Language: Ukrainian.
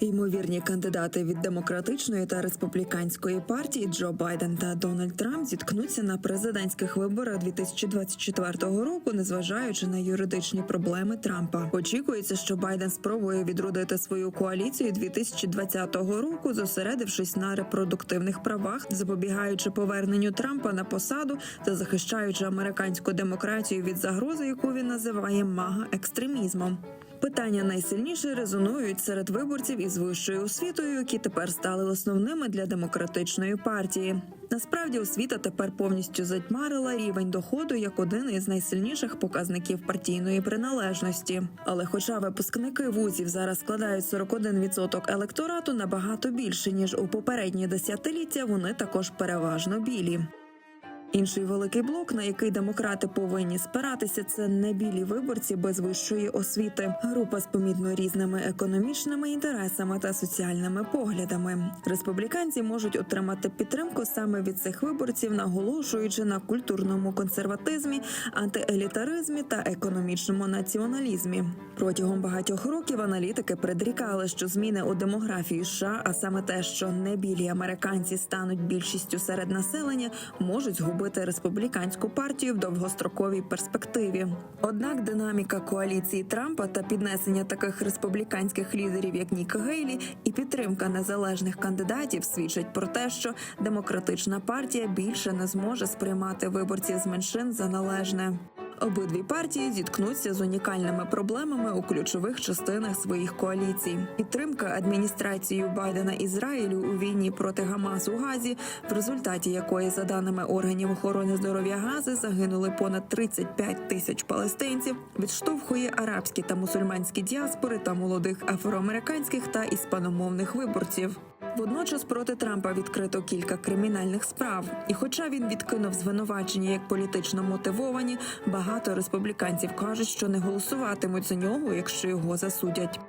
Ймовірні кандидати від демократичної та республіканської партії Джо Байден та Дональд Трамп зіткнуться на президентських виборах 2024 року, незважаючи на юридичні проблеми Трампа. Очікується, що Байден спробує відродити свою коаліцію 2020 року, зосередившись на репродуктивних правах, запобігаючи поверненню Трампа на посаду та захищаючи американську демократію від загрози, яку він називає мага екстремізмом. Питання найсильніше резонують серед виборців із вищою освітою, які тепер стали основними для демократичної партії. Насправді освіта тепер повністю затьмарила рівень доходу як один із найсильніших показників партійної приналежності. Але, хоча випускники вузів зараз складають 41% електорату набагато більше ніж у попередні десятиліття, вони також переважно білі. Інший великий блок, на який демократи повинні спиратися, це не білі виборці без вищої освіти. Група з помітно різними економічними інтересами та соціальними поглядами. Республіканці можуть отримати підтримку саме від цих виборців, наголошуючи на культурному консерватизмі, антиелітаризмі та економічному націоналізмі. Протягом багатьох років аналітики предрікали, що зміни у демографії США, а саме те, що небілі американці стануть більшістю серед населення, можуть згубити республіканську партію в довгостроковій перспективі. Однак динаміка коаліції Трампа та піднесення таких республіканських лідерів, як Нік Гейлі, і підтримка незалежних кандидатів свідчать про те, що демократична партія більше не зможе сприймати виборців з меншин за належне. Обидві партії зіткнуться з унікальними проблемами у ключових частинах своїх коаліцій. Підтримка адміністрацією Байдена Ізраїлю у війні проти Гамас у Газі, в результаті якої, за даними органів охорони здоров'я Гази, загинули понад 35 тисяч палестинців, відштовхує арабські та мусульманські діаспори та молодих афроамериканських та іспаномовних виборців. Водночас проти Трампа відкрито кілька кримінальних справ. І, хоча він відкинув звинувачення як політично мотивовані, багато республіканців кажуть, що не голосуватимуть за нього, якщо його засудять.